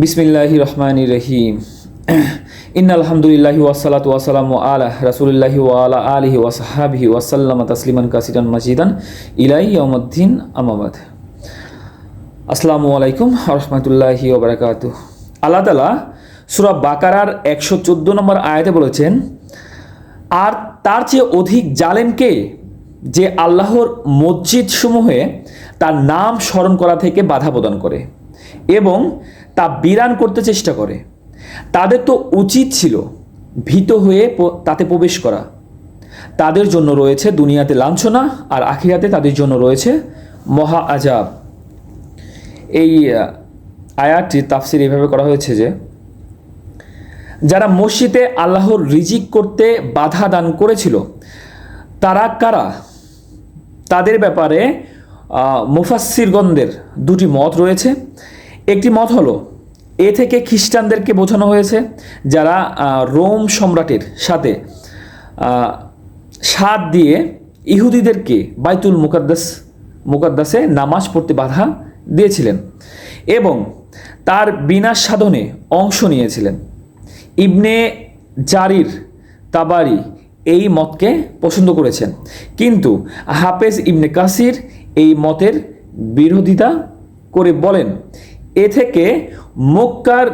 বিসমিল্লাহি রহমান রহিম। ইন আলহামদুলিল্লাহি ওয়াসালাতু ওয়াসালামু আলা রাসূলিল্লাহি ওয়া আলা আলিহি ওয়া সাহাবিহি ওয়া সাল্লামা তাসলিমান কাসিরান মাজিদান ইলাই ইয়াউমুদ্দিন আমাবাদ আসসালামু আলাইকুম রহমতুল্লাহি ওবরাকাতু আল্লাহ তালা সুরা বাকারার একশো চোদ্দ নম্বর আয়াতে বলেছেন, আর তার চেয়ে অধিক জালেমকে যে আল্লাহর মসজিদ সমূহে তার নাম স্মরণ করা থেকে বাধা প্রদান করে এবং তা বিরান করতে চেষ্টা করে। তাদের তো উচিত ছিল ভীত হয়ে তাতে প্রবেশ করা। তাদের জন্য রয়েছে দুনিয়াতে লাঞ্ছনা আর আখিরাতে তাদের জন্য রয়েছে মহা আজাব এই আয়াতটি তাফসির এইভাবে করা হয়েছে যে যারা মসজিদে আল্লাহর রিজিক করতে বাধা দান করেছিল তারা কারা? তাদের ব্যাপারে আহ, মুফাসসিরগণদের দুটি মত রয়েছে। একটি মত হলো, এ থেকে খ্রিস্টানদেরকে বোঝানো হয়েছে যারা রোম সম্রাটের সাথে সাথ দিয়ে ইহুদিদেরকে বাইতুল মুকাদ্দাস, মুকাদ্দাসে নামাজ পড়তে বাধা দিয়েছিলেন এবং তার বিনাশ সাধনে অংশ নিয়েছিলেন। ইবনে জারির তাবারি এই মতকে পছন্দ করেছেন। কিন্তু হাফেজ ইবনে কাসির এই মতের বিরোধিতা করে বলেন এ থেকে মক্কার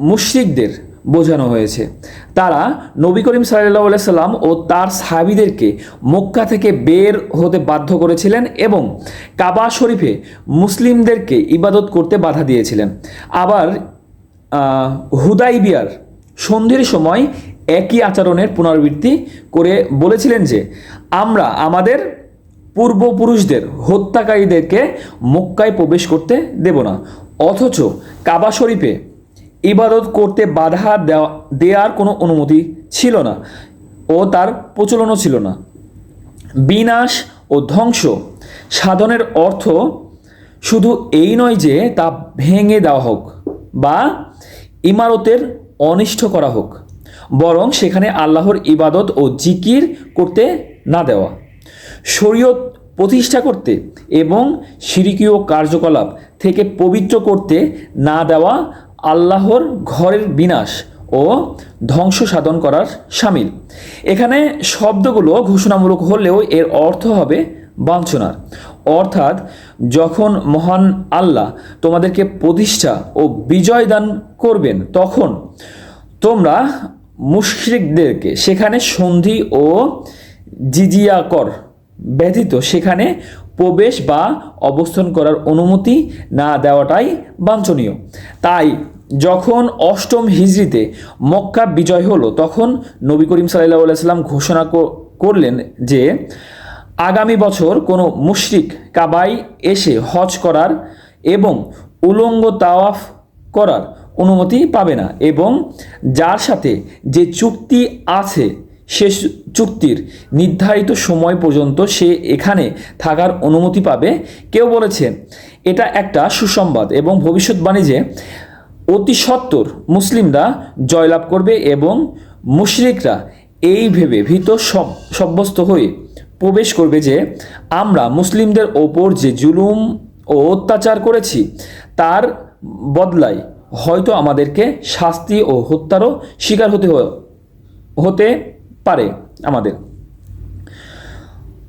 মুশরিকদের বোঝানো হয়েছে। তারা নবী করিম সাল্লাহ সাল্লাম ও তার সাহাবিদেরকে মক্কা থেকে বের হতে বাধ্য করেছিলেন এবং কাবা শরীফে মুসলিমদেরকে ইবাদত করতে বাধা দিয়েছিলেন। আবার হুদাইবিয়ার সন্ধির সময় একই আচরণের পুনরাবৃত্তি করে বলেছিলেন যে, আমরা আমাদের পূর্বপুরুষদের হত্যাকারীদেরকে মক্কায় প্রবেশ করতে দেব না। অথচ কাবা শরীফে ইবাদত করতে বাধা দেওয়া দেওয়ার কোনো অনুমতি ছিল না ও তার প্রচলনও ছিল না। বিনাশ ও ধ্বংস সাধনের অর্থ শুধু এই নয় যে তা ভেঙে দেওয়া হোক বা ইমারতের অনিষ্ট করা হোক, বরং সেখানে আল্লাহর ইবাদত ও জিকির করতে না দেওয়া। শরীয়ত প্রতিষ্ঠা করতে এবং সিরিকীয় কার্যকলাপ থেকে পবিত্র করতে না দেওয়া আল্লাহর ঘরের বিনাশ ও ধ্বংস সাধন করার সামিল। এখানে শব্দগুলো ঘোষণামূলক হলেও এর অর্থ হবে বাঞ্ছনার। অর্থাৎ যখন মহান আল্লাহ তোমাদেরকে প্রতিষ্ঠা ও বিজয় দান করবেন, তখন তোমরা মুশরিকদেরকে সেখানে সন্ধি ও জিজিয়া কর ব্যতীত সেখানে প্রবেশ বা অবস্থান করার অনুমতি না দেওয়াটাই বাঞ্ছনীয়। তাই যখন অষ্টম হিজড়িতে মক্কা বিজয় হলো, তখন নবী করিম সাল্লাহ সাল্লাম ঘোষণা কর- করলেন যে, আগামী বছর কোনো মুশরিক কাবাই এসে হজ করার এবং উলঙ্গ তাওয়াফ করার অনুমতি পাবে না এবং যার সাথে যে চুক্তি আছে সে চুক্তির নির্ধারিত সময় পর্যন্ত সে এখানে থাকার অনুমতি পাবে। কেউ বলেছে, এটা একটা সুসংবাদ এবং ভবিষ্যৎবাণী যে অতি সত্বর মুসলিমরা জয়লাভ করবে এবং মুশরিকরা এই ভেবে ভীত সব, সাব্যস্ত হয়ে প্রবেশ করবে যে আমরা মুসলিমদের ওপর যে জুলুম ও অত্যাচার করেছি, তার বদলায় হয়তো আমাদেরকে শাস্তি ও হত্যারও শিকার হতে হতে পারে আমাদের।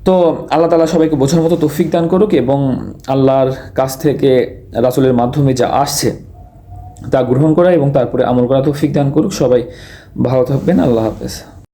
তো আল্লাহ তালা সবাইকে বোঝার মতো তৌফিক দান করুক এবং আল্লাহর কাছ থেকে রাসুলের মাধ্যমে যা আসছে তা গ্রহণ করা এবং তারপরে আমল করা তৌফিক দান করুক। সবাই ভালো থাকবেন। আল্লাহ হাফেজ।